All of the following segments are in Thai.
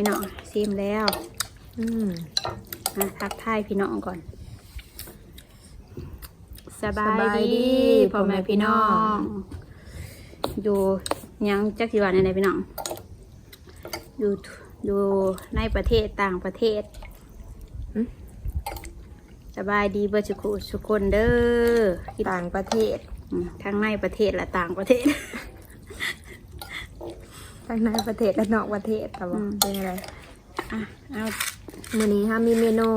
พี่น้องซิมแล้ว อืมมาทักทายพี่น้องก่อน สบาสบายยดีดีพ่อแม่พี่น้องอยู่ยังจักสิวันในพี่น้อง อยู่อยู่ในประเทศต่างประเทศสบายดีเบอร์สุขุสุคนเด้อคิดต่างประเทศ อืมทั้งในประเทศและต่างประเทศ ทั้งในประเทศและนอกประเทศแต่ว่าอืมเป็นอะไรอะเอามื้อนี้ฮะมีเมนู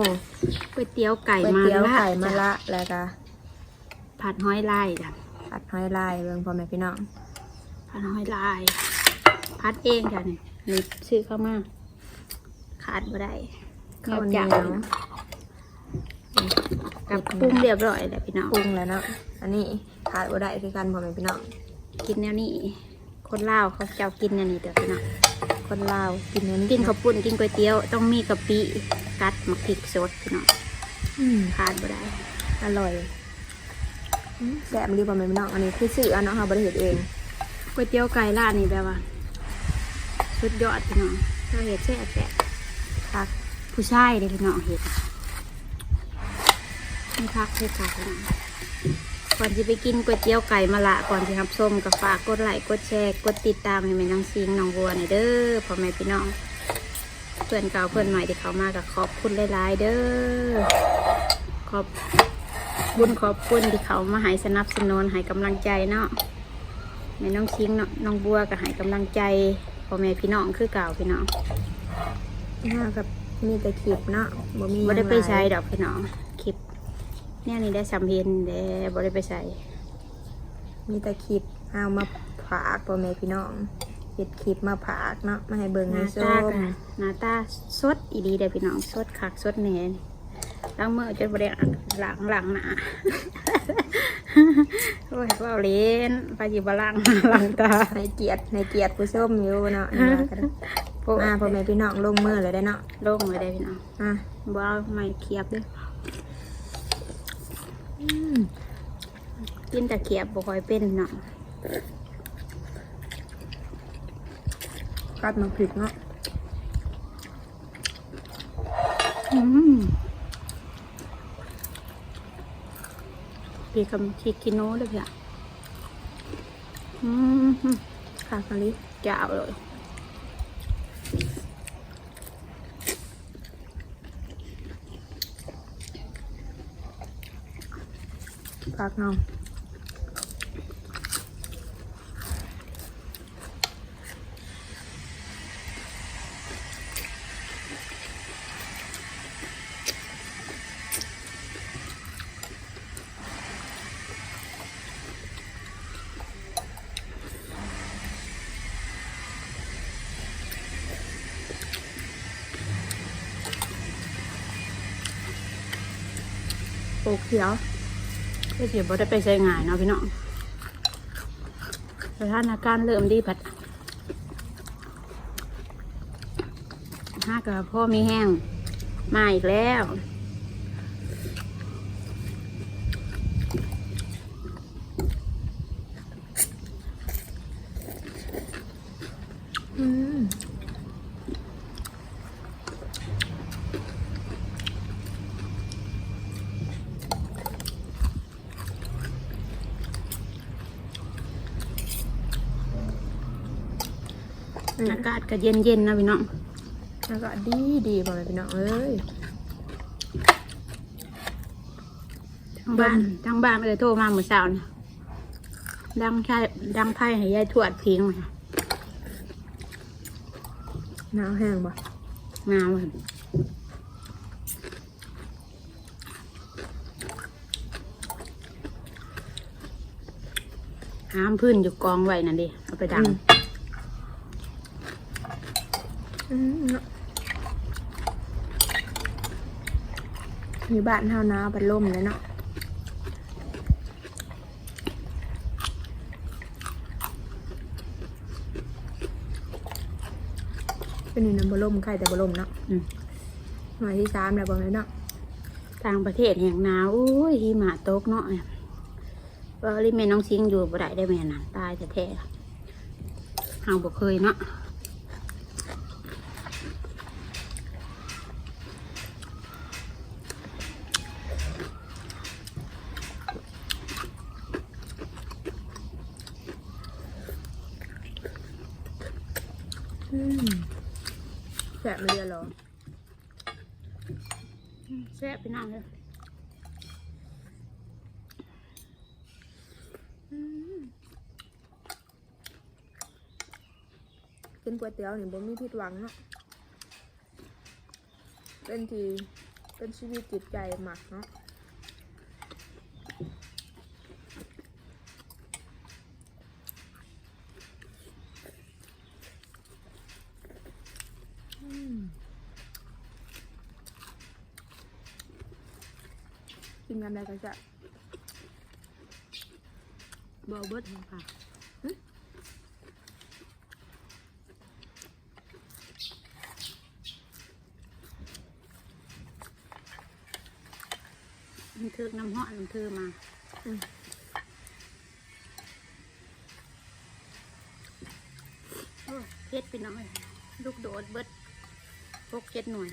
ก๋วยเตี๋ยวไก่ก๋วยมาเตี๋ยวละไก่มะจ้ะละแล้วก็ผัดห้อยลายจ้ะผัดหอยลายเบิ่งพ่อแม่พี่น้องผัดห้อยลายพัดเองจ้ะนี่นี่ซื้อเข้ามาขาดบ่ได้ข้าวเหนีจัยวกับปรุงเรียบร้อยแล้วพี่น้องปรุงแล้วเนาะอันนี้ขาดบ่ได้คือกันพ่อแม่พี่น้องกินแนวนี้ คนลาวเขาเจ้ากินแนวนี้เด้อพี่น้องคนลาวกินอันนี้กินข้าวปุ้นกินก๋วยเตี๋ยวต้องมีกะปิกัดมะพริกสดพี่น้องอืมขาดบ่ได้อร่อยอืมแซ่บดีพ่อแม่พี่น้องอันนี้คือซื้อเอาเนาะเฮาบ่ได้เฮ็ดเองก๋วยเตี๋ยวไก่ร้านนี้แบบว่าสุดยอดพี่น้องเราเห็ดแซ่บแซ่บคักผู้ชายเด้อพี่น้องเห็ดนี่พักเห็ดค่ะพี่น้อง ก่อนจะไปกินก๋วยเตี๋ยวไก่มาละก่อนที่ครับส้มก็ฝากกดไลค์กดแชร์กดติดตามให้แม่น้องซิงน้องบัวหน่อยเด้อพ่อแม่พี่น้อง เพื่อนเก่าเพื่อนใหม่ที่เขามากับขอบคุณหลายๆเด้อขอบบุญขอบคุณที่เขามาให้สนับสนุนให้กำลังใจเนาะแม่น้องซิงเนาะน้องบัวก็ให้กำลังใจพ่อแม่พี่น้องคือเก่าพี่น้องหน้ากับมีแต่คลิปเนาะบ่มีบ่ได้ไปใช้ดอกพี่น้อง เนี่ยนี่ได้สำเพ็ญเด้บ่ได้ไปใส่ มีแต่คลิปเอามาฝากพ่อแม่พี่น้องเฮ็ดคลิปมาฝากเนาะมาให้เบิ่งหให้น้าชตามก็หน้าตาสดอีดีเด้อพี่น้องสดคักสดแหน่นี่ล้างมือจนบ่ได้ล้างล้างหน้าโอ้ยเว่าเล่นไปสิบ่ล้างหน้าล้างตาให้เกียรติให้เกียรติผู้ชมอยู่เนาะนี่ว่ากันโอ้ยมาพ่อแม่พี่น้องลงมือเลยได้เนาะลงเลยได้อพี่น้องอะ บ่เอาไม่เคียบเด้ออืม กินแต่เคียบบ่ค่อยเป็นเนาะกัดมาผิดเนาะอืมพี่คำคิดกินโน้เด้อพี่อะอืมค่ะคาริจะเอาเลย ฝากน้องโป กเขียวก็เสียบ่ได้ไปใช้งานเนาะพี่น้องสถานการณ์เริ่มดีผัดห้ากับพ่อมีแห้งมาอีกแล้ว อืม อากาศก็เย็นเย็นๆนะพี่น้องแล้วก็ดีดีพ่อแม่พี่น้องเอ้ยทั้งบ้านทั้งบ้านเลยโทรมาเมื่อเช้านะดังใช่ดังไพ่ให้ยายทวดพิงมาหนาวแห้งบ่งามเลยหามพื้นอยู่กองไว้นั่นดิเอาไปดัง อืมเนาะมีบ้านเฮาหนาวเป็นลมเลยเนาะเป็นนี่น้ำบลมใครแต่บลมเนาะอืมหมายที่สามแล้วบอกเลยเนาะต่างประเทศแห่งหนาวอุ้ยหิมะตกเนาะเนี่ยว่าลิแม่น้องซิงอยู่บ่ได้ได้แม่น่ะตายแท้ๆเฮาบ่เคยเนาะ แสบมันเรียนเหรอ อืมแซ่บ พี่น้องเลยกินก๋วยเตี๋ยวนี่บ่มีผิดหวังเนาะเป็นทีเป็นชีวิตจิตใจหมักเนาะอืม กินยำใดก็จะบ่เบิดเลยค่ะหึมันคือน้ำหอมมันคือมาอืมโอ้ยเพ็ดพี่น้องเลยลูกโดดเบิดพกเจ็ดหน่วย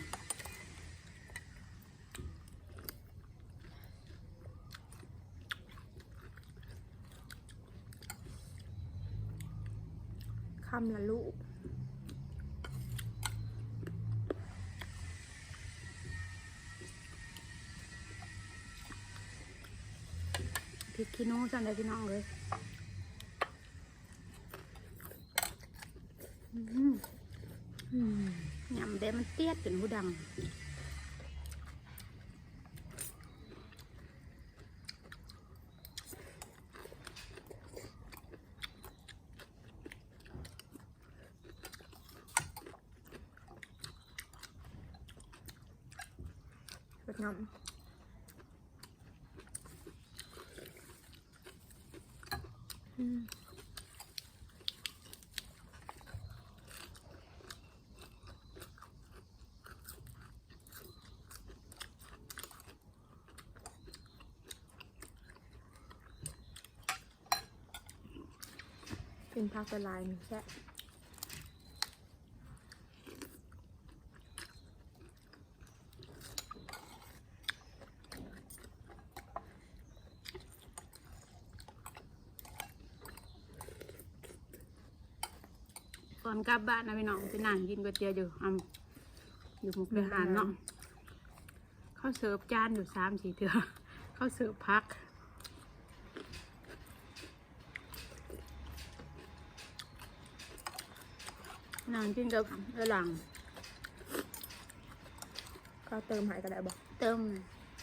ำละลูก พริกขี้นูจันเลยพี่น้องเลยอืมอืมยำเด้มันเตี้ยจนหูดัง เป็นผักละลายนี่แค่ก่อนกลับบ้านนะพี่น้องไปนั่งกินก๋วยเตี๋ยวอยู่อำอยู่มุกดาหารเนาะเขาเสิร์ฟจานอยู่สามสี่เถื่อเขาเสิร์ฟพัก นั่งกินกับเออหลัง ก็เติมใหายก็ได้บอกเติม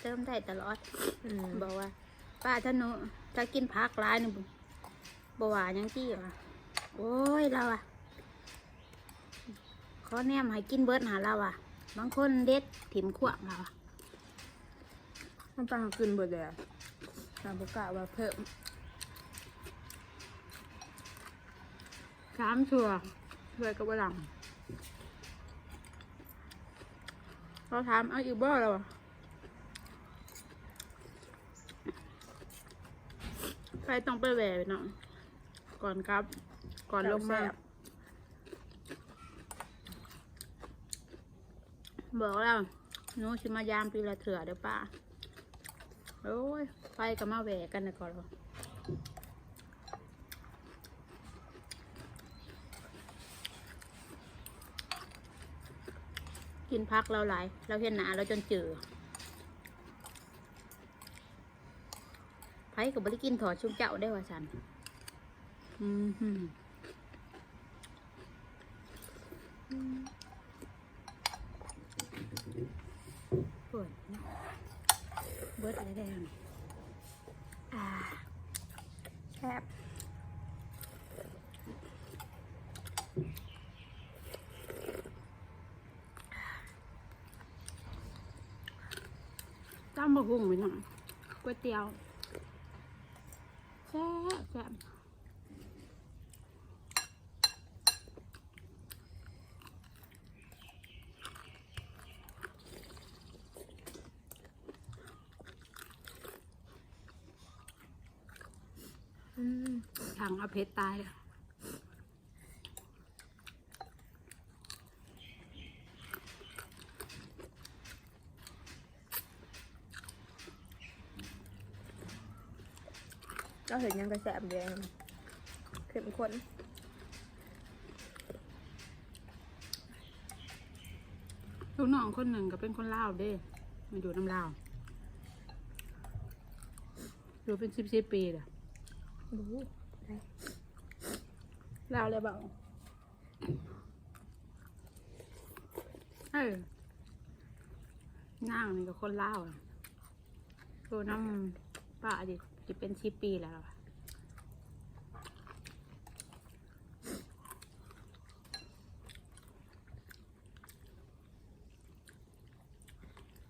เติมได้ตลอด อืมบอกว่า ป้าถ้าหนูถ้ากินพักร้ายนี่บหวานยังจี้วะโอ้ยเราอะขอแนมให้กินเบิร์ดหาเราอะบางคนเด็ดถิ่มขวางเราอะมันปังกินเบิดเลยอะตามประกาศว่าเพิ่ม สามชัว ด้วยกับบหลังเราถามเอาอีกบ่เราอะใครต้องไปแหวะเนาะก่อนครับ ก่อนลงมาบอกแล้วหนูชิมายามปีละเถื่อเดี๋ยวป้าโอ้ยไปกับมาแหวกกันนะก่อนเหรอ กินพักเราหลาย เราเห็นหนาเราจนเจือไผกับบริกินถอดชุบเจ้าได้ว่าสันอืมหืมปวดนะเบิดอะไรได้ยังอ่าแซ่บ ตั้มบะหุ่งไปหน่อยก๋วยเตี๋ยวแซ่บแซ่บอืมทางอาเพชรตายเลย ก็เห็นยังกระแสบแดงเข้มข้นลูกน้องคนหนึ่งก็เป็นคนลาวเด้มาอยู่น้ำลาวอยู่เป็นสิบสิบปีแหละรู้ได้ลาวเลยเปล่าเออนั่งนี่ก็คนลาวอะตัวน้ำป้าดิ จะเป็นสิบปีแล้วล่ะ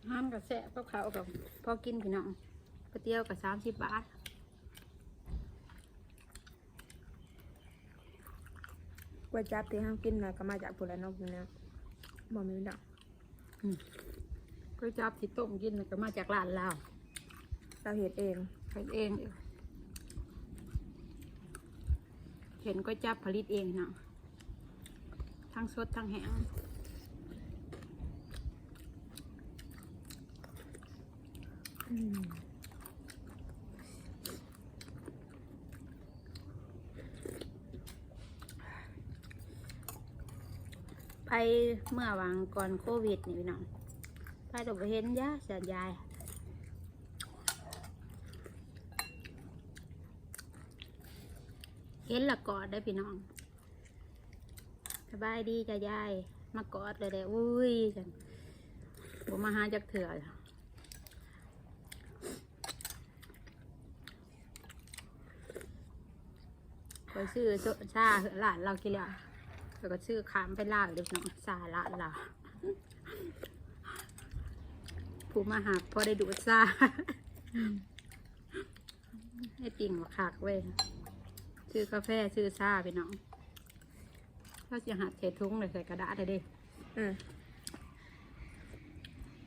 ห้ามกับแสะพวกเขากับพอกินพี่น้องก๋วยเตี๋ยวกับสามสิบบาทก๋วยจั๊บที่ห้ามกินน่ะก็มาจากพุ่นละเนอกอยู่นะบ่มีดอกก๋วยจั๊บที่ต้มกินน่ะก็มาจากร้านลาวเราเฮ็ดเอง ผลิตเองเห็นก๋วยจั๊บผลิตเองเนาะทั้งสดทั้งแห้งอืมไปเมื่อวางก่อนโควิดนี่พี่น้องไปดอกเห็นยาเสียยาย เห็นละกอดได้อพี่น้องสบายดีจ้ะยาย มากอดเลยเด้ออุ้ยจังผมมาหาจากเถื่อจ้ะไปซื้อโซชาหลานเรากินแล้วแล้วก็ซื้อขามไปลาวเด็กน้องซาละลาผู้มาหาพอได้ดูดซาให้ติ่งมาขากเว้ย ซื้อกาแฟซื้อซาไปน้องเราจะหัดใส่ถุงเลยใส่กระดาษเลยเดิอืม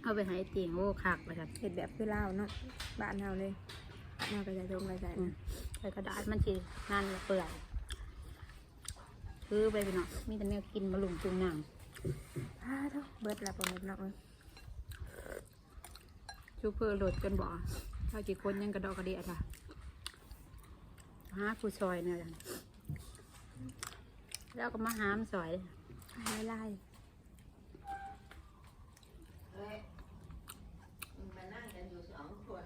เอาไปให้ติ่งโอ้คักไปครับเฮ็ดแบบคือลาวเนาะบ้านเฮาเลยเนาก็จะทงกระจายอืมใส่กระดาษมันสินั่นละเปื่อยซื้อไปไปเนาะมีแต่แนวกินมาลุงจุงนางพาเท่าเบิดละประมาณเนาะเอ้ยชูเพื่อโหลดกันบ่ถ้ากี่คนยังกระดอกกระเดียดค่ะ หาผู้ซอยเนี่ยจ้ะแล้วก็มาหามซอยไล่ไล่เฮ้ยมึงมานั่งกันอยู่สองคน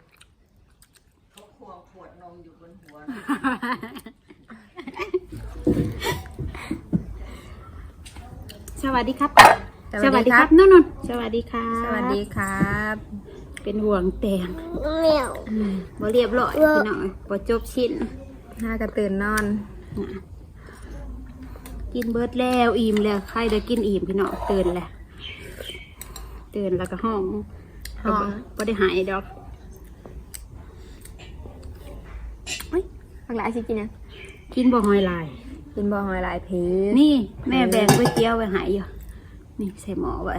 เขาควงขวดนมอยู่บนหัวนะสวัสดีครับนู่นนสวัสดีครับสวัสดีครับ เป็นห่วงแต่งบ่เรียบร้อยพี่น้องบ่จบชิ้น หน้ากระตื่นนอน กินเบิดแล้วอิ่มแล้วใครได้กินอิ่มพี่น้องตื่นแล้วตื่นแล้วก็ห้องห้องบ่ได้หายดอกเฮ้ยหลากหลายสิกินนะกินบ่หอยลายกินบ่หอยหลายผีนี่ แม่แบ่งก๋วยเตี๋ยวไว้ใหายอยู่นี่ใส่หม้อไว้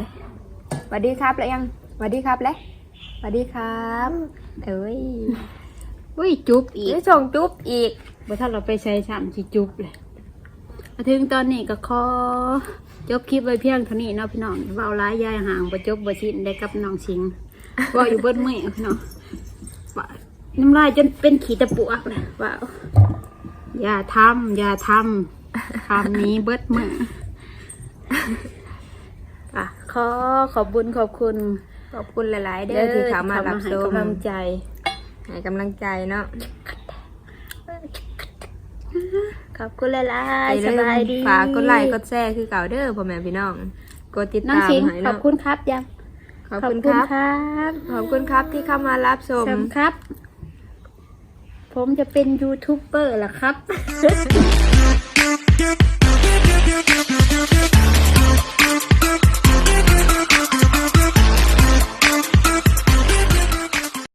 สวัสดีครับแล้วยังสวัสดีครับแล้วสวัสดีครับ เอ้ยอุ้ยจุ๊บอีอีกกส่งจุ๊บอีก บ่ถ้าเราไปใช้ซ้ำสิจุ๊บเลยมาถึงตอนนี้ก็ขอจบคลิปไว้เพียงเท่านี้เนาะพี่น้องเว้าร้ายยายห่างบ่จบบ่สิ้นได้กับน้องสิงเว่าอยู่เบิดมื้อพี่น้องว่าน้ำลายจนเป็นขีตะปวกเลยว่าอย่าทำอย่าทำคำนี้เบิดมื้ออะขอขอบบุญขอบคุณ ขอบคุณหลาย ๆ เด้อที่เข้ามารับชให้มกำลังใจให้กำลังใจเนาะ ขอบคุณหลายอย่ๆสลืมบายดีฝากกดไลค์กดแชร์คือเก่าเด้อพ่อแม่พี่น้องกดติดน้องตามสิงให้ขอเนาะบคุณครับยังขอบคุณครับครับขอบคุณครับที่เข้ามารับชม สำครับ ผมจะเป็นยูทูบเบอร์เหรอครับ